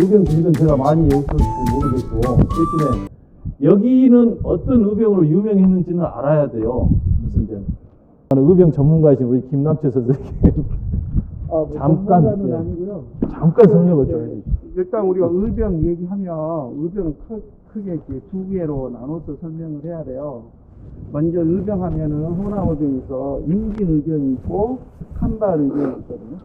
의병 지식은 제가 많이 없어서 모르겠고 대신에 여기는 어떤 의병으로 유명했는지는 알아야 돼요. 무슨 이제 의병 전문가이신 우리 김남철 선생님 아, 뭐 잠깐, 전문가는 네. 아니고요. 잠깐 설명을 좀 해주세요. 일단 우리가 의병 얘기하면 의병 크, 크게 이렇게 두 개로 나눠서 설명을 해야 돼요. 먼저 의병하면은 호남 의병이 있어 임진 의병이 있고 산발 의병이 있거든요.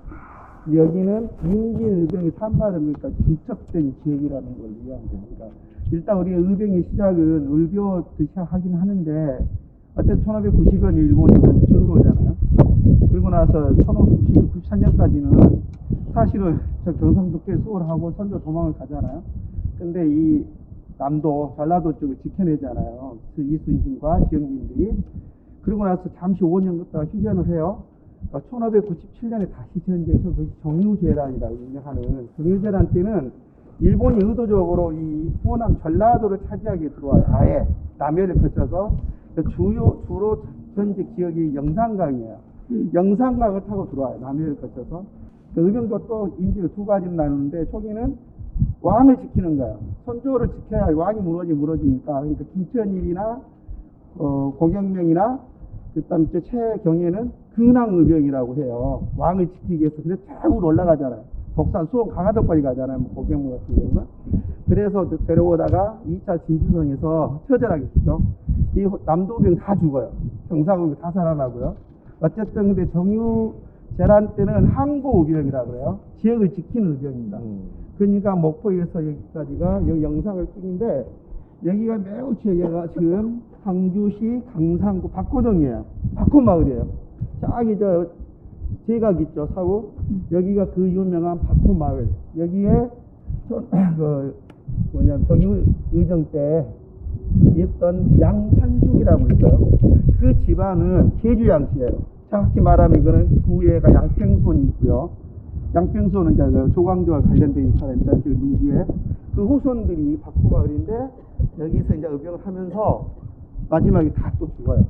여기는 임진 의병이 산발 의병이니까 중첩된 지역이라는 걸 이해하면 됩니다. 일단 우리 의병의 시작은 을교부터 시작하긴 하는데 어쨌든 1590년 일본이 우리한테 쳐들어오잖아요. 그리고 나서 1593년까지는 사실은 저 경상도 꽤 수월하고 선조 도망을 가잖아요. 근데 이 남도 전라도 쪽을 지켜내잖아요. 그 이순신과 지영민들이 그리고 나서 잠시 5년 걷다가 휴전을 해요. 1597년에 다시 전쟁에서 그 정유재란이라고 유명하는 정유재란 때는 일본이 의도적으로 이 호남 전라도를 차지하게 들어와요. 아예 남해를 거쳐서 주요 주로 전직 지역이 영산강이에요. 영산강을 타고 들어와요. 남해를 거쳐서 그 의병도 또 인지를 두 가지로 나누는데 초기는 왕을 지키는 거예요. 선조를 지켜야 왕이 무너지 무너지니까 그러니까 김천일이나 어, 고경명이나 그다음 에 최경에는 근왕의병이라고 해요. 왕을 지키기 위해서 그래서 최고로 올라가잖아요. 독산 수원 강화도까지 가잖아요. 뭐 고경무 같은 경우는. 그래서 그 데려오다가 2차 진주성에서 처절하게 죽죠. 이 남도병 다 죽어요. 경상우병 다 살아나고요. 어쨌든 근데 정유 재란 때는 항고의병이라고 그래요. 지역을 지키는 의병입니다. 그러니까 목포에서 여기까지가 여기 영상을 찍인데 여기가 매우 지역가 지금 광주시 강산구 박고동이에요. 박호마을이에요. 저기 저 제각 있죠 사고 여기가 그 유명한 박호마을 여기에 전- 그 뭐냐 정유 의정 때 있던 양산숙이라고 있어요. 그 집안은 제주 양씨예요. 정확히 말하면 이거는 구애가 양평손이 있고요. 이제 그 조광조와 관련된 사람이죠. 그 누주에 그 후손들이 박호마을인데 여기서 이제 의병을 하면서 마지막에 다 또 죽어요.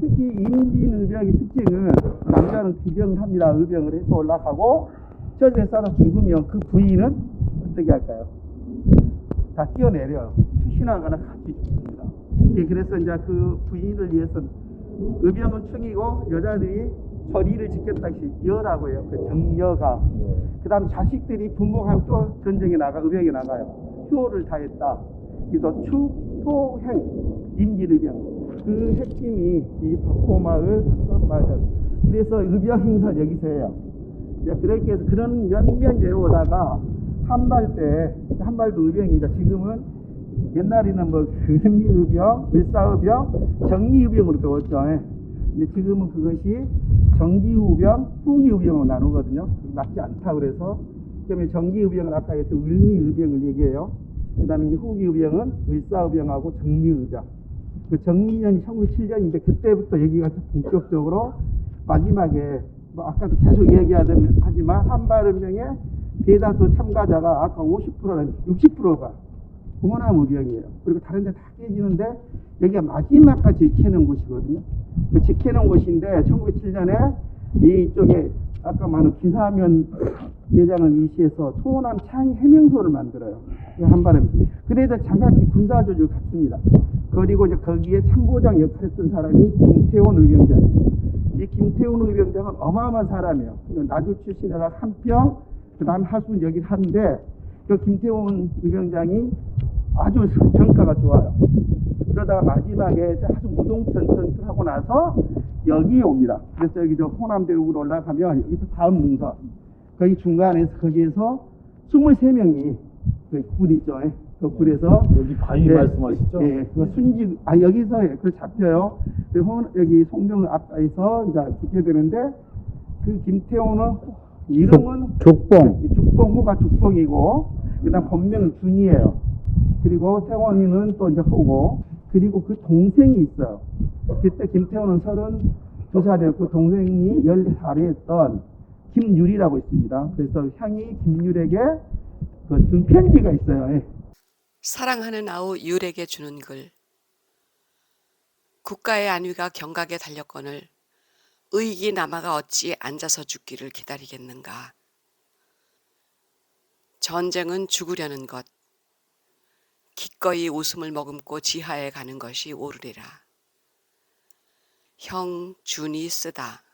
특히 임진 의병의 특징은 남자는 기병을 합니다. 의병을 해서 올라가고 저들에 싸서 죽으면 그 부인은 어떻게 할까요? 다 뛰어내려요. 투신하거나 같이 죽습니다. 예, 그래서 이제 그 부인을 위해서 의병은 충이고 여자들이 처리를 지켰다 시 여라고 해요. 그 정여가. 그 다음 자식들이 부모하면 또 전쟁에 나가, 의병에 나가요. 효를 다했다. 그래서 추포행, 임진의병. 그 핵심이 이 박호마을 맞아요. 그래서 의병 행사 여기서 해요. 이제 그렇게 해서 그런 몇몇 내려오다가 한발 때, 한발도 의병이죠. 지금은 옛날에는 뭐 근미의병, 을사의병, 정리의병으로 배웠죠. 예. 근데 지금은 그것이 정기의병, 후기의병으로 나누거든요. 맞지 않다 그래서 그다음에 정기의병은 아까 했던 을미의병을 얘기해요. 그다음에 후기의병은 을사의병하고 정미의병. 그 정미년이 1907년인데 그때부터 얘기가 좀 본격적으로 마지막에 뭐 아까도 계속 얘기하자면 하지만 한발의병에 대다수 참가자가 아까 50%는 60%가 호남 의병이에요. 그리고 다른 데 다 깨지는데 여기가 마지막까지 지키는 곳이거든요. 그 지키는 곳인데 1907년에 이쪽에 아까 말한 기사면 대장을 이시해서 토남 창 해명소를 만들어요. 이 한반에. 그래서 장갑기 군사조직을 갖춥니다. 그리고 이제 거기에 참고장 역할을 했던 사람이 김태원 의병장이에요. 이 김태원 의병장은 어마어마한 사람이에요. 나주 출신에다 한평, 그 다음 하순 여기 하는데 그 김태원 의병장이 아주 정가가 좋아요. 그러다가 마지막에 하수 무동천 전투하고 나서 여기에 옵니다. 그래서 여기 저 호남대륙으로 올라가면 여기서 다음 능선. 거기 중간에서 거기에서 23명이 그 굴이죠. 예. 그 굴에서 여기 바위 네. 말씀하시죠? 예, 그 순지, 아, 여기서, 예, 그 잡혀요. 그 호- 여기 송병 앞에서 이제 죽게 되는데, 그 김태호는, 이름은, 족봉. 이 죽봉 호가 죽봉이고, 그 다음 본명은 준이에요. 그리고 태원이는 또 이제 호고, 그리고 그 동생이 있어요. 그때 김태호는 32살이었고, 동생이 14살이었던 김유리라고 있습니다. 그래서 향이 김유리에게 그 준 편지가 있어요. 예. 사랑하는 아우 율에게 주는 글. 국가의 안위가 경각에 달렸거늘 의기 남아가 어찌 앉아서 죽기를 기다리겠는가. 전쟁은 죽으려는 것. 기꺼이 웃음을 머금고 지하에 가는 것이 옳으리라. 형 준이 쓰다.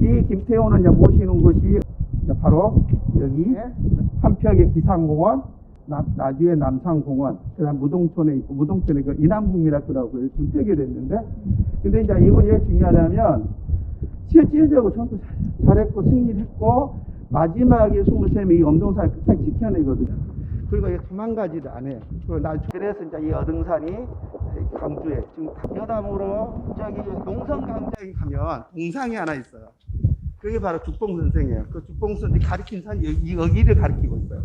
이 김태호는 모시는 곳이 이제 바로 여기 한평의 기상공원, 나, 나주의 남산공원, 그 다음 무동촌에 있고 무동촌에 그 인암국민학교라고 좀 되게 됐는데, 근데 이제 이분이 왜 중요하냐면 실질적으로 잘- 잘했고 승리했고 마지막에 23명이 엄동산을 끝까지 지켜내거든요. 그리고 이게 도망가지도 않아요. 그리고 나 그래서 이제 이 어등산이 강주에 지금 여담으로 저기 농성 강장에 가면 동상이 하나 있어요. 그게 바로 죽봉 선생이에요. 그 죽봉 선생이 가리킨 산이 여기, 여기를 가리키고 있어요.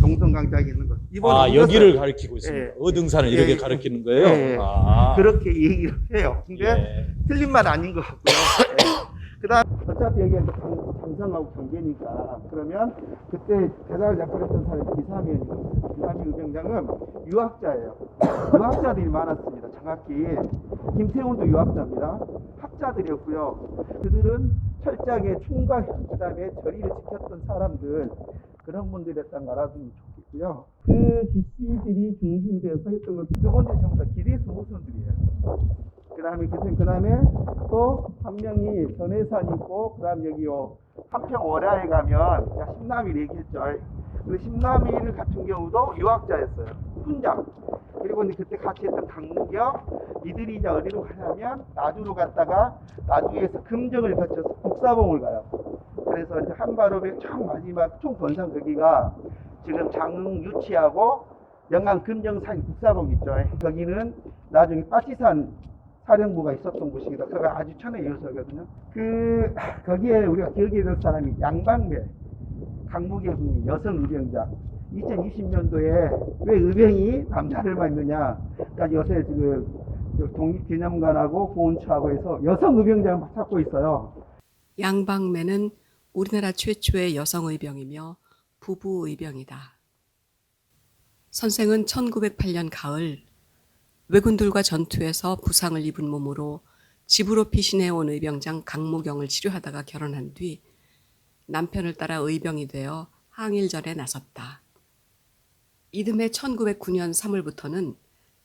동성 강장에 있는 거. 이번에 아. 여기를 가리키고 있습니다. 예. 어등산을 예, 이렇게 예. 가리키는 거예요. 예, 예. 아. 그렇게 얘기를 해요. 근데 예. 틀린 말 아닌 것 같고요. 그 다음, 어차피 여기가 장성하고 경계니까. 그러면 그때 대단을 역할했던 사람이 기사면이거든요. 기사면 의병장은 유학자예요. 유학자들이 많았습니다. 정확히. 김태훈도 유학자입니다. 학자들이었고요. 그들은 철저하게 총과 그 다음에 저리를 지켰던 사람들, 그런 분들이었다는 걸 알아두면 좋겠고요. 그 기씨들이 중심이 되어서 했던 건두 번째 전부 다 기대 수호선들이에요. 그 다음에 기생, 그 다음에 또 한 명이 전해산 있고, 그 다음 여기요, 한평 월야에 가면, 야, 신남이 얘기했죠. 근데 신남이를 같은 경우도 유학자였어요. 훈장. 그리고 그때 같이 했던 강무경, 이들이 이제 어디로 가냐면, 나주로 갔다가, 나주에서 금정을 거쳐서 북사봉을 가요. 그래서 이제 한바로의 총 마지막 총 번상 거기가 지금 장흥 유치하고 영암 금정산 북사봉 있죠. 거기는 나중에 빠치산 사령부가 있었던 하고 그가 아주 천에 이어서거든요. 그 거기에 우리가 기억해야 될 사람이 양방배 강무경이 여성 의병장 2020년도에 왜 의병이 남자들만 있느냐 그러니까 요새 지금 저 독립기념관하고 보훈처하고 해서 여성 의병장을 찾고 있어요. 양방매는 우리나라 최초의 여성 의병이며 부부 의병이다. 선생은 1908년 가을 왜군들과 전투에서 부상을 입은 몸으로 집으로 피신해온 의병장 강무경을 치료하다가 결혼한 뒤 남편을 따라 의병이 되어 항일전에 나섰다. 이듬해 1909년 3월부터는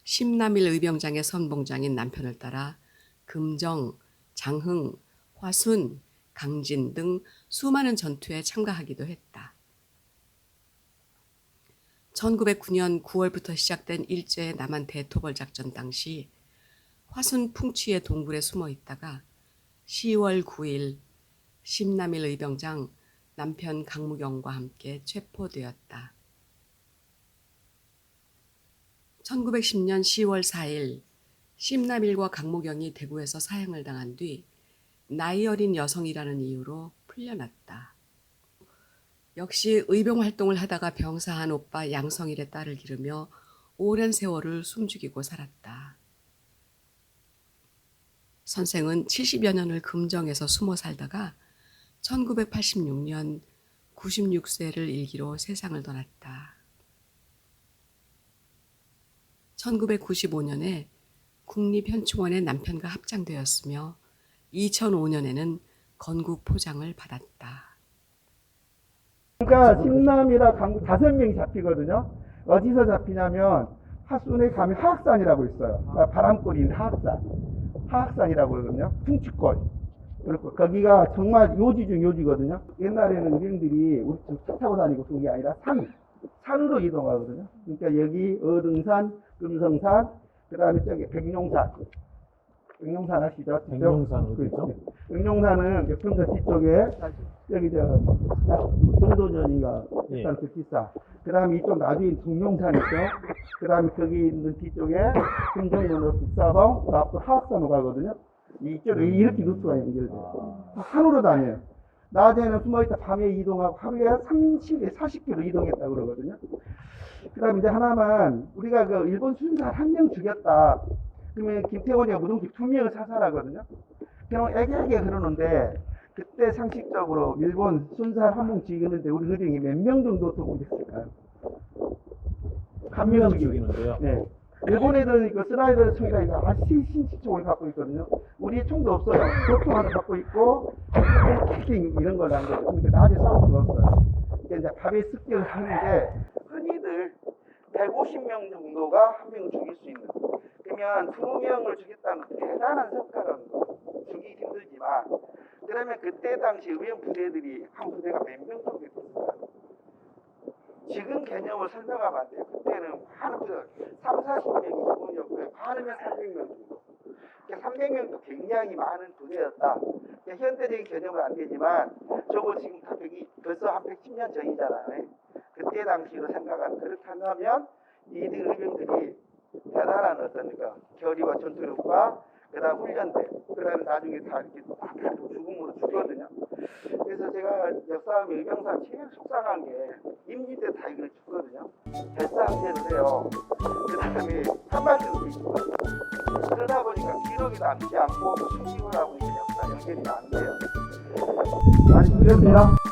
심남일 의병장의 선봉장인 남편을 따라 금정, 장흥, 화순, 강진 등 수많은 전투에 참가하기도 했다. 1909년 9월부터 시작된 일제의 남한 대토벌 작전 당시 화순 풍취의 동굴에 숨어 있다가 10월 9일 심남일 의병장 남편 강무경과 함께 체포되었다. 1910년 10월 4일 심남일과 강무경이 대구에서 사형을 당한 뒤 나이 어린 여성이라는 이유로 풀려났다. 역시 의병 활동을 하다가 병사한 오빠 양성일의 딸을 기르며 오랜 세월을 숨죽이고 살았다. 선생은 70여 년을 금정에서 숨어 살다가 1986년 96세를 일기로 세상을 떠났다. 1995년에 국립현충원에 남편과 합장되었으며 2005년에는 건국 포장을 받았다. 그러니까 심남이라 강북 다섯 명이 잡히거든요. 어디서 잡히냐면 하순에 가면 하악산이라고 있어요. 그러니까 바람골이 있는 하악산. 하악산이라고 그러거든요. 풍치골. 그렇고 거기가 정말 요지 중 요지거든요. 옛날에는 의병들이 우리 차 타고 다니고 그런 게 아니라 산, 산으로 이동하거든요. 그러니까 여기 어등산, 금성산, 그 다음에 저기 백룡산. 백룡산 아시죠? 그, 어디죠? 백룡산은 평소 뒤쪽에 여기 저 정도전인가 예. 일단 그 뒷산. 그 다음에 이쪽 나중에 동룡산 있죠. 그 다음에 거기 있는 뒤쪽에 금정로로 북사동, 그 앞으로 하악산으로 가거든요. 이쪽으로 이렇게 루트가 연결돼요. 산으로 다녀요. 낮에는 숨어있다 밤에 이동하고 하루에 30에 40km 이동했다 그러거든요. 그 다음에 이제 하나만 우리가 그 일본 순사 한 명 죽였다. 그러면 김태원이가 무동기 두 명을 사살하거든요. 그냥 애기애기 그러는데 그때 상식적으로 일본 순살 한 명 죽이는데 우리 의병이 몇 명 정도 동원됐을까요? 한명 죽이는 죽이는데요. 네. 일본 애들은 그 스나이더 총이라 이거 아주 신식총을 갖고 있거든요. 우리 총도 없어요. 소총 하나 갖고 있고, 킥 이런 걸한 거죠. 그러니까 낮에 싸울 수가 없어요. 이제 밤에 습격을 하는데 흔히들 150명 정도가 한명 죽일 수 있는 그러면 두 명을 죽였다는 건 대단한 성과라는 거 죽이기 힘들지만 그러면 그때 당시 의병 부대들이 한 부대가 몇 명 정도 됐을까요? 지금 개념을 설명하면 안 돼요. 그때는 많은 부대가 3, 40명이 기본이었고요. 많으면 300명 정도. 300명도 굉장히 많은 부대였다. 그러니까 현대적인 개념은 안 되지만 저거 지금 다 100이 벌써 한 110년 전이잖아요. 그때 당시로 생각하면 그렇게 한다면 이들 의병들이 대단한 어떤 그러니까 결의와 전투력과 그다음 훈련대 그다음에 나중에 다 이렇게 다 죽음으로 죽거든요. 그래서 제가 역사하면 의병사람 제일 속상한 게 임기 때 다 이걸 죽거든요. 결상제를 해요. 그다음에 한 발씩도 있고 그러다 보니까 기록이 남지 않고 수집을 하고 이게 역사 연결이 안 돼요. 많이 들렸어요?